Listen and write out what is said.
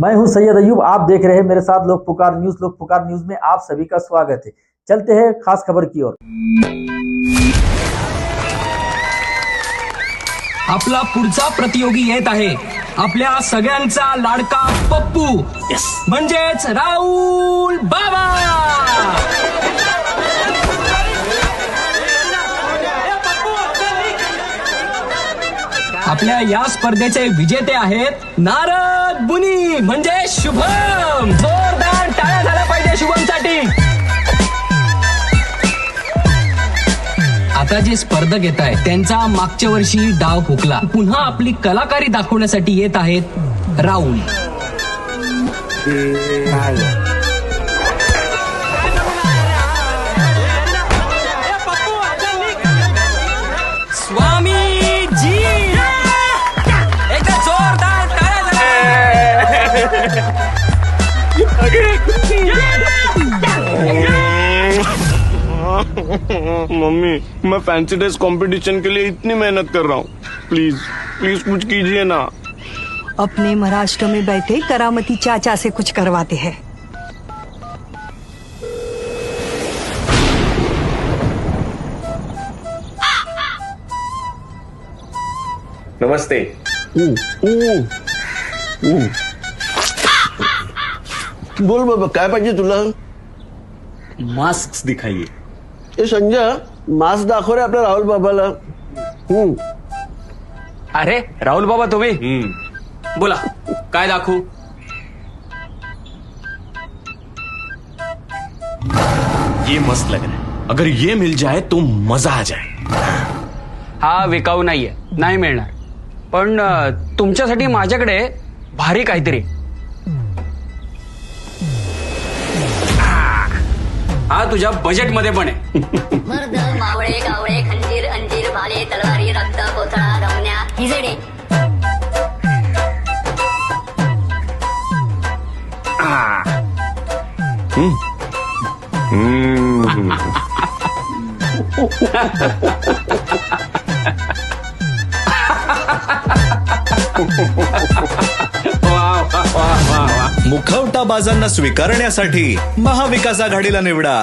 मैं हूँ सैयद अयूब आप देख रहे हैं मेरे साथ लोक पुकार न्यूज़ लोक पुकार न्यूज़ में आप सभी का स्वागत है। चलते हैं खास खबर की ओर। आपला पुढचा प्रतियोगी येत आहे. आपल्या सगळ्यांचा लाडका पप्पू. म्हणजेच राहुल बाबा. आपल्या या स्पर्धेचे विजेते आहेत नारद बुनी म्हणजे शुभम. जोरदार टाळ्या झाल्या पाहिजे शुभमसाठी. आता जे स्पर्धक येत आहे त्यांचा मागच्या वर्षी डाव हुकला. पुन्हा आपली कलाकारी दाखवण्यासाठी येत आहेत राहुल. मम्मी मैं फैंसी ड्रेस कंपटीशन के लिए इतनी मेहनत कर रहा हूँ। प्लीज़ प्लीज़ कुछ कीजिए ना। अपने महाराष्ट्र में बैठे करामती चाचा से कुछ करवाते हैं। नमस्ते। बोल बाबा काय पाहिजे तुला? मास्क दिखाइए. ए संजय मास्क दाखव रे आपल्या राहुल बाबाला. हम्म. अरे राहुल बाबा तुम्ही? बोला काय दाखवू? ये मस्त लग रहा है। अगर ये मिल जाए तो मजा आ जाए। हा विकाऊ नाहीये नाही मिळणार. पण अं, तुमच्यासाठी माझ्याकडे भारी काहीतरी हा तुझ्या बजेटमध्ये पण आहे. मर्द मावळे गावळे खंजीर अंजीर भाले तलवारी रक्त कोथळा रमण्या हिजडे मुखवटा बाजांना स्वीकारण्यासाठी महाविकास आघाडीला निवडा.